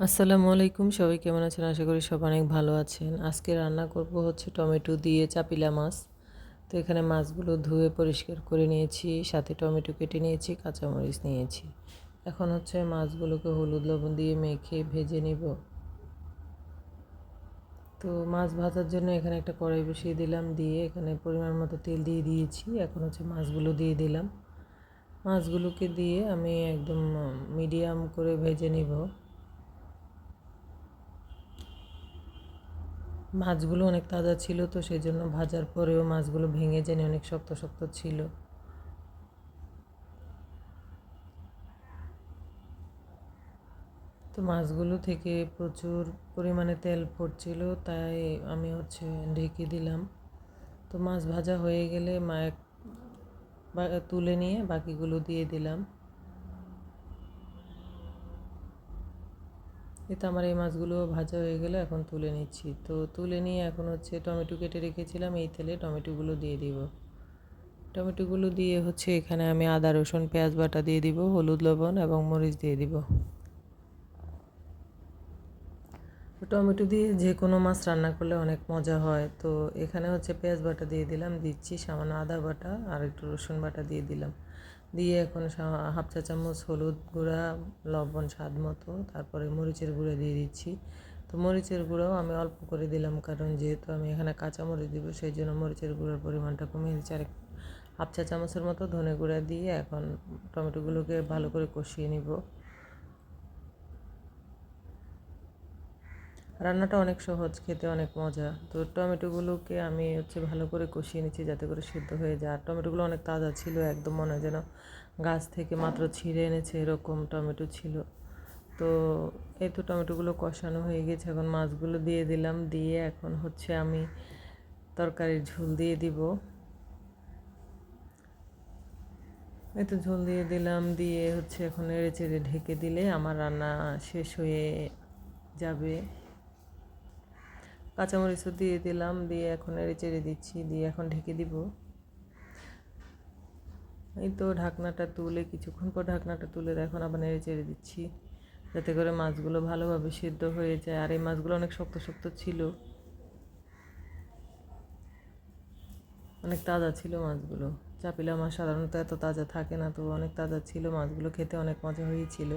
আসসালামু আলাইকুম, সবাই কেমন আছেন? আশা করি সব অনেক ভালো আছেন। আজকে রান্না করব হচ্ছে টমেটো দিয়ে চাপিলা মাছ। তো এখানে মাছগুলো ধুয়ে পরিষ্কার করে নিয়েছি, সাথে টমেটো কেটে নিয়েছি, কাঁচামরিচ নিয়েছি। এখন হচ্ছে মাছগুলোকে হলুদ লবণ দিয়ে মেখে ভেজে নিব। তো মাছ ভাজার জন্য এখানে একটা কড়াই বসিয়ে দিলাম, দিয়ে এখানে পরিমাণ মতো তেল দিয়ে দিয়েছি। এখন হচ্ছে মাছগুলো দিয়ে দিলাম। মাছগুলোকে দিয়ে আমি একদম মিডিয়াম করে ভেজে নিব। মাছগুলো অনেক তাজা ছিল, তো সেই জন্য ভাজার পরেও মাছগুলো ভেঙে জানি অনেক শক্ত শক্ত ছিল। তো মাছগুলো থেকে প্রচুর পরিমাণে তেল পড়ছিল, তাই আমি হচ্ছে ঢেকে দিলাম। তো মাছ ভাজা হয়ে গেলে মা তুলে নিয়ে বাকিগুলো দিয়ে দিলাম। এতে আমার এই মাছগুলো ভাজা হয়ে গেলে এখন তুলে নিচ্ছি। তো তুলে নিয়ে এখন হচ্ছে টমেটো কেটে রেখেছিলাম, এই তেলে টমেটোগুলো দিয়ে দিব। টমেটোগুলো দিয়ে হচ্ছে এখানে আমি আদা, রসুন, পেঁয়াজ বাটা দিয়ে দিব, হলুদ, লবণ এবং মরিচ দিয়ে দিব। টমেটো দিয়ে যে কোনো মাছ রান্না করলে অনেক মজা হয়। তো এখানে হচ্ছে পেঁয়াজ বাটা দিয়ে দিলাম, দিচ্ছি সামান্য আদা বাটা আর একটু রসুন বাটা দিয়ে দিলাম। দিয়ে এখন হাফ চা চামচ হলুদ গুঁড়া, লবণ স্বাদ মতো, তারপরে মরিচের গুঁড়ো দিয়ে দিচ্ছি। তো মরিচের গুঁড়াও আমি অল্প করে দিলাম, কারণ যেহেতু আমি এখানে কাঁচা মরিচ দিব, সেই জন্য মরিচের গুঁড়োর পরিমাণটা কমিয়ে দিচ্ছি। আর হাফ চা চামচের মতো ধনে গুঁড়া দিয়ে এখন টমেটোগুলোকে ভালো করে কষিয়ে নিব। রান্নাটা অনেক সহজ, খেতে অনেক মজা। তো টমেটোগুলোকে আমি হচ্ছে ভালো করে কষিয়ে নিচ্ছি যাতে করে সিদ্ধ হয়ে যায়। আর টমেটোগুলো অনেক তাজা ছিল, একদম মনে হয় যেন গাছ থেকে মাত্র ছিঁড়ে এনেছে এরকম টমেটো ছিল। তো এই তো টমেটোগুলো কষানো হয়ে গেছে। এখন মাছগুলো দিয়ে দিলাম। দিয়ে এখন হচ্ছে আমি তরকারির ঝোল দিয়ে দিব। এই তো ঝোল দিয়ে দিলাম। দিয়ে হচ্ছে এখন এড়ে চেড়ে ঢেকে দিলে আমার রান্না শেষ হয়ে যাবে। কাঁচামরিচও দিয়ে দিলাম, দিয়ে এখন এড়ে চেড়ে দিচ্ছি, দিয়ে এখন ঢেকে দিব। এই তো ঢাকনাটা তুলে, কিছুক্ষণ পর ঢাকনাটা তুলে এখন আবার নেড়ে চেড়ে দিচ্ছি, যাতে করে মাছগুলো ভালোভাবে সিদ্ধ হয়ে যায়। আর এই মাছগুলো অনেক শক্ত শক্ত ছিল। অনেক তাজা ছিল মাছগুলো। চাপিলা মাছ সাধারণত এত তাজা থাকে না, তো অনেক তাজা ছিল মাছগুলো, খেতে অনেক মজা হয়েছিল।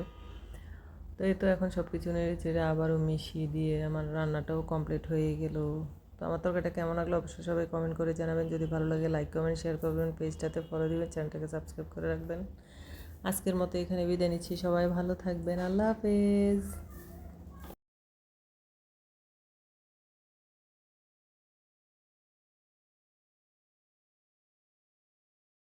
তো এই তো এখন সব কিছু নেড়ে চেড়ে আবারও মিশিয়ে দিয়ে আমার রান্নাটাও কমপ্লিট হয়ে গেল। তো আমার তরকারিটা কেমন লাগল অবশ্যই সবাই কমেন্ট করে জানাবেন। যদি ভালো লাগে লাইক কমেন্ট শেয়ার করবেন। পেজটাতে ফলো দিবেন চ্যানেলটাকে সাবস্ক্রাইব করে রাখবেন। আজকের মতো এখানে বিদায় নিচ্ছি। সবাই ভালো থাকবেন। আল্লাহ হাফেজ।